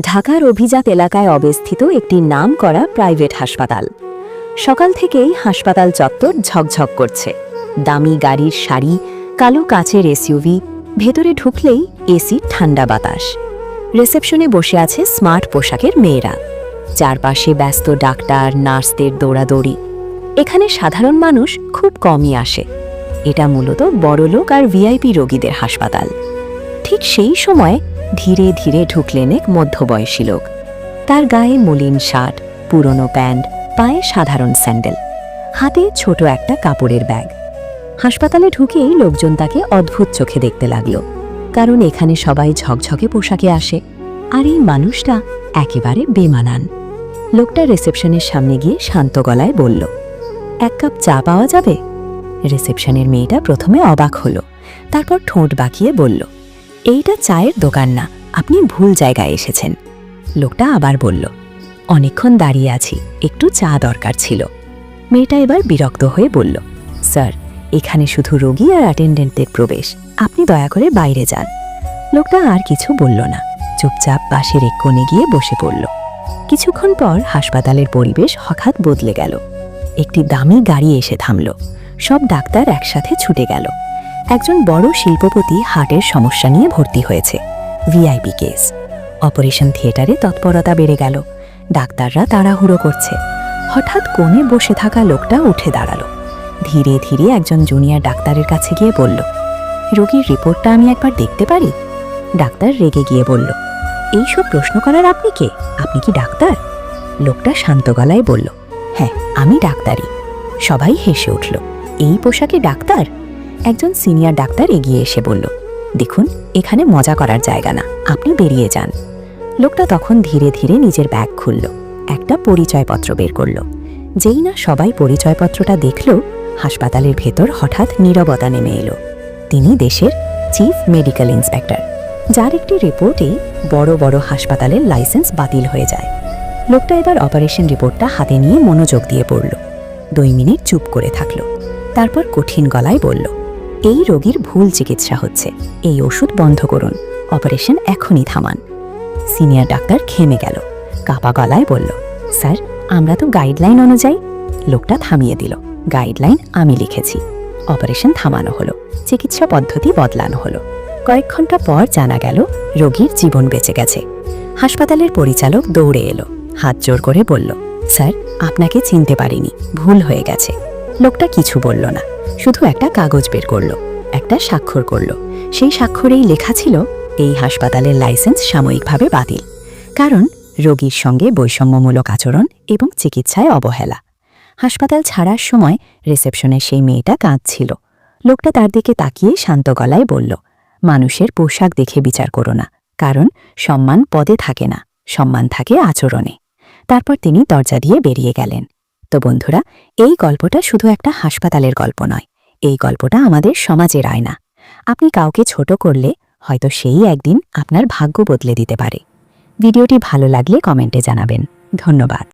ঢাকার অভিজাত এলাকায় অবস্থিত একটি নাম করা প্রাইভেট হাসপাতাল। সকাল থেকেই হাসপাতাল চত্বর ঝকঝক করছে। দামি গাড়ির শাড়ি কালো কাচের এসইউভি, ভেতরে ঢুকলেই এসি, ঠান্ডা বাতাস। রিসেপশনে বসে আছে স্মার্ট পোশাকের মেয়েরা। চারপাশে ব্যস্ত ডাক্তার, নার্সদের দৌড়াদৌড়ি। এখানে সাধারণ মানুষ খুব কমই আসে। এটা মূলত বড়লোক আর ভিআইপি রোগীদের হাসপাতাল। ঠিক সেই সময় ধীরে ধীরে ঢুকলেন এক মধ্যবয়সী লোক। তার গায়ে মলিন শার্ট, পুরনো প্যান্ট, পায়ে সাধারণ স্যান্ডেল, হাতে ছোট একটা কাপড়ের ব্যাগ। হাসপাতালে ঢুকেই লোকজন তাকে অদ্ভুত চোখে দেখতে লাগল, কারণ এখানে সবাই ঝকঝকে পোশাকে আসে, আর এই মানুষটা একেবারে বেমানান। লোকটা রিসেপশনের সামনে গিয়ে শান্ত গলায় বলল, এক কাপ চা পাওয়া যাবে? রিসেপশনের মেয়েটা প্রথমে অবাক হলো, তারপর ঠোঁট বাঁকিয়ে বলল এইটা চায়ের দোকান না, আপনি ভুল জায়গায় এসেছেন। লোকটা আবার বলল, অনেকক্ষণ দাঁড়িয়ে আছি, একটু চা দরকার ছিল। মেয়েটা এবার বিরক্ত হয়ে বলল, স্যার, এখানে শুধু রোগী আর অ্যাটেন্ডেন্টদের প্রবেশ, আপনি দয়া করে বাইরে যান। লোকটা আর কিছু বলল না, চুপচাপ পাশের এক কোণে গিয়ে বসে পড়ল। কিছুক্ষণ পর হাসপাতালের পরিবেশ হঠাৎ বদলে গেল। একটি দামি গাড়ি এসে থামল। সব ডাক্তার একসাথে ছুটে গেল। একজন বড় শিল্পপতি হার্টের সমস্যা নিয়ে ভর্তি হয়েছে। ভিআইপি কেস অপারেশন থিয়েটারে তৎপরতা বেড়ে গেল। ডাক্তাররা তাড়াহুড়ো করছে। হঠাৎ কোণে বসে থাকা লোকটা উঠে দাঁড়াল। ধীরে ধীরে একজন জুনিয়র ডাক্তারের কাছে গিয়ে বলল, রোগীর রিপোর্টটা আমি একবার দেখতে পারি? ডাক্তার রেগে গিয়ে বলল, এইসব প্রশ্ন করার আপনি কে? আপনি কি ডাক্তার? লোকটা শান্ত গলায় বলল হ্যাঁ আমি ডাক্তারই। সবাই হেসে উঠল, এই পোশাকে ডাক্তার? একজন সিনিয়র ডাক্তার এগিয়ে এসে বলল, দেখুন, এখানে মজা করার জায়গা না, আপনি বেরিয়ে যান। লোকটা তখন ধীরে ধীরে নিজের ব্যাগ খুলল, একটা পরিচয়পত্র বের করল। যেই না সবাই পরিচয়পত্রটা দেখল, হাসপাতালের ভেতর হঠাৎ নীরবতা নেমে এলো। তিনি দেশের চিফ মেডিকেল ইন্সপেক্টর, যার একটি রিপোর্টে বড় বড় হাসপাতালের লাইসেন্স বাতিল হয়ে যায়। লোকটা এবার অপারেশন রিপোর্টটা হাতে নিয়ে মনোযোগ দিয়ে পড়ল, দুই মিনিট চুপ করে থাকল, তারপর কঠিন গলায় বলল এই রোগীর ভুল চিকিৎসা হচ্ছে। এই ওষুধ বন্ধ করুন। অপারেশন এখনই থামান। সিনিয়র ডাক্তার খেমে গেল। কাপা গলায় বলল, স্যার, আমরা তো গাইডলাইন অনুযায়ী। লোকটা থামিয়ে দিল। গাইডলাইন আমি লিখেছি। অপারেশন থামানো হলো। চিকিৎসা পদ্ধতি বদলানো হলো। কয়েক ঘণ্টা পর জানা গেল, রোগীর জীবন বেঁচে গেছে। হাসপাতালের পরিচালক দৌড়ে এলো। হাত জোর করে বলল, স্যার, আপনাকে চিনতে পারিনি। ভুল হয়ে গেছে। লোকটা কিছু বলল না। শুধু একটা কাগজ বের করল, একটা স্বাক্ষর করল। সেই স্বাক্ষরেই লেখা ছিল, এই হাসপাতালের লাইসেন্স সাময়িকভাবে বাতিল, কারণ রোগীর সঙ্গে বৈষম্যমূলক আচরণ এবং চিকিৎসায় অবহেলা। হাসপাতাল ছাড়ার সময় রিসেপশনে সেই মেয়েটা কাঁদছিল। লোকটা তার দিকে তাকিয়ে শান্ত গলায় বলল, মানুষের পোশাক দেখে বিচার করো না, কারণ সম্মান পদে থাকে না, সম্মান থাকে আচরণে। তারপর তিনি দরজা দিয়ে বেরিয়ে গেলেন। তো বন্ধুরা, এই গল্পটা শুধু একটা হাসপাতালের গল্প নয় এই গল্পটা আমাদের সমাজের আয়না। আপনি কাউকে ছোট করলে হয়তো সেই একদিন আপনার ভাগ্য বদলে দিতে পারে। ভিডিওটি ভালো লাগলে কমেন্টে জানাবেন। ধন্যবাদ।